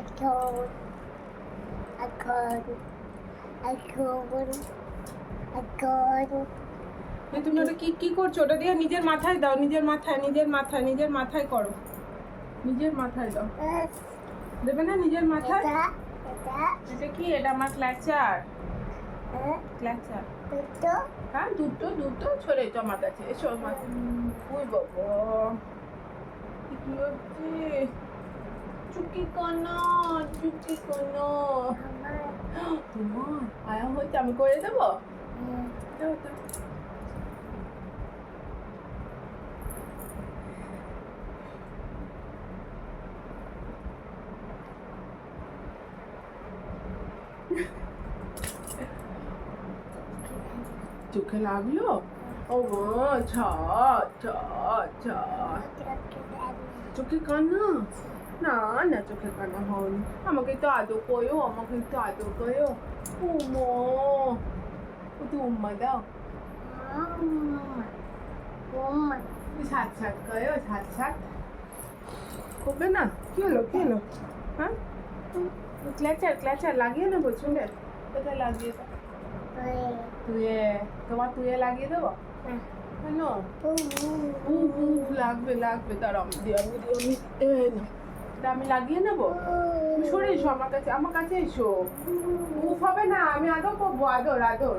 এখন এখন এখন এখন এ তুমি ওটা কি কি করছ? ওটা দিয়ে নিজের মাথায় দাও নিজের মাথায় নিজের মাথায় নিজের মাথায় করো। নিজের মাথায় দাও। দেবে না নিজের মাথায়? এটা কি? এটা আমার ক্ল্যাচার। ক্ল্যাচার। হ্যাঁ দুটো দুটো চলে এসো আমার কাছে। এসো আমার বাবা। কি হচ্ছে? চুকি কানা চুকি কানা আয়া হচ্ছে আমি করে দেবো? চোখে লাগল? ও ছা ছা ছা। চোখে কান্না না না চোখে কান্না হয়নি? আমাকে একটু আদর করো আমাকে একটু আদর করো। ও মা একটু উম্মা দাও। সাত সাত করো সাত সাত। করবে না? কি হলো কি হলো? হ্যাঁ? ক্ল্যাচার ক্ল্যাচার লাগিয়ে নেব চুলে? কোথায় লাগিয়ে তুয়ে তোমার তুয়ে লাগিয়ে দেবো? কেন উফ লাগবে লাগবে দাঁড়াও আমি দিই আমি এটা আমি লাগিয়ে নেব? সরে এসো আমার কাছে আমার কাছে এসো। উফ, হবে না, আমি আদর করব, আদর আদর।